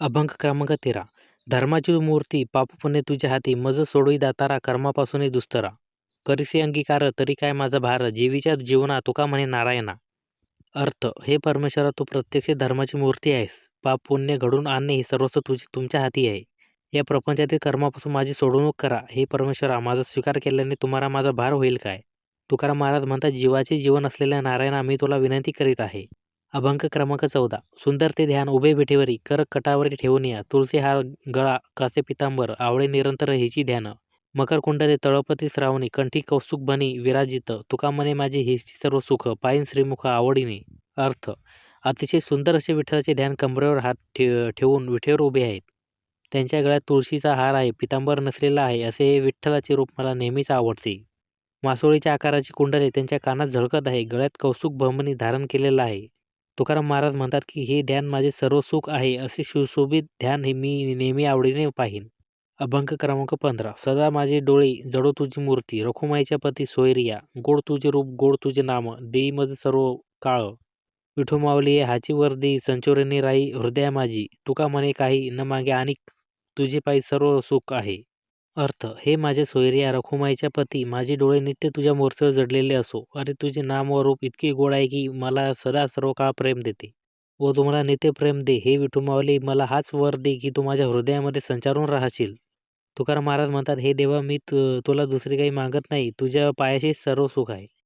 अभंग क्रमांक तेरा. धर्माची मूर्ती पाप पुण्य तुझ्या हाती मज सोडोई दातारा कर्मापासून दुस्तरा. करीसी अंगीकार तरी काय माझा भार? जीवीच्या जीवना तुका म्हणे नारायणा. अर्थ हे परमेश्वरा तू प्रत्यक्ष धर्माची मूर्ती आहेस. पाप पुण्य घडून आणणे ही सर्वस्व तुझी तुमच्या हाती आहे. या प्रपंचातील कर्मापासून माझी सोडवणूक करा. हे परमेश्वरा माझा स्वीकार केल्याने तुम्हाला माझा भार होईल काय? तुकाराम महाराज म्हणतात जीवाचे जीवन असलेल्या नारायणा मी तुला विनंती करीत आहे. अभंग क्रमांक चौदा. सुंदर ते ध्यान उभे विठेवरी कर कटावरी ठेवून या. तुळसी हार गळा कासे पितांबर आवळे निरंतर हिची ध्यान. मकर कुंडले तळपती श्रावणी कंठी कौस्तुक बनी विराजित तुका मने माझे हिची सर्व सुख पायीन श्रीमुख आवडीने. अर्थ अतिशय सुंदर असे विठ्ठलाचे ध्यान कमरेवर हात ठे ठेवून विठेवर उभे आहेत. त्यांच्या गळ्यात तुळशीचा हार आहे पितांबर नसलेला आहे असे हे विठ्ठलाचे रूप मला नेहमीच आवडते. मासोळीच्या आकाराची कुंडले त्यांच्या कानात झळकत आहे गळ्यात कौस्तुक बहमनी धारण केलेला आहे. तुकाराम महाराज म्हणतात की हे ध्यान माझे सर्व सुख आहे असे सुशोभित ध्यान हे मी नेहमी आवडीने पाहीन. अभंग क्रमांक पंधरा. सदा माझे डोळे जडो तुझी मूर्ती रखुमाईच्या पती सोयरिया गोड तुझे रूप गोड तुझे नाम देई मज सर्व काळ. विठू माऊली हाची वर्दी संचोरिणी राई हृदया माझी तुका म्हणे काही न मागे आणि तुझे पायी सर्व सुख आहे. अर्थ हे माझे सोयरिया रखुमाईच्या पती माझे डोळे नित्य तुझ्या मूर्तीवर जडलेले असो. अरे तुझे नाम व रूप इतके गोड आहे की मला सदा सर्व काळ प्रेम देते. व तुम्हाला नित्य प्रेम दे. हे विठू मला हाच वर दे की तू माझ्या हृदयामध्ये संचारून राहशील. तुकाराम महाराज म्हणतात हे देवा मी तुला दुसरे काही मागत नाही. तुझ्या पायाशीच सर्व सुख आहे.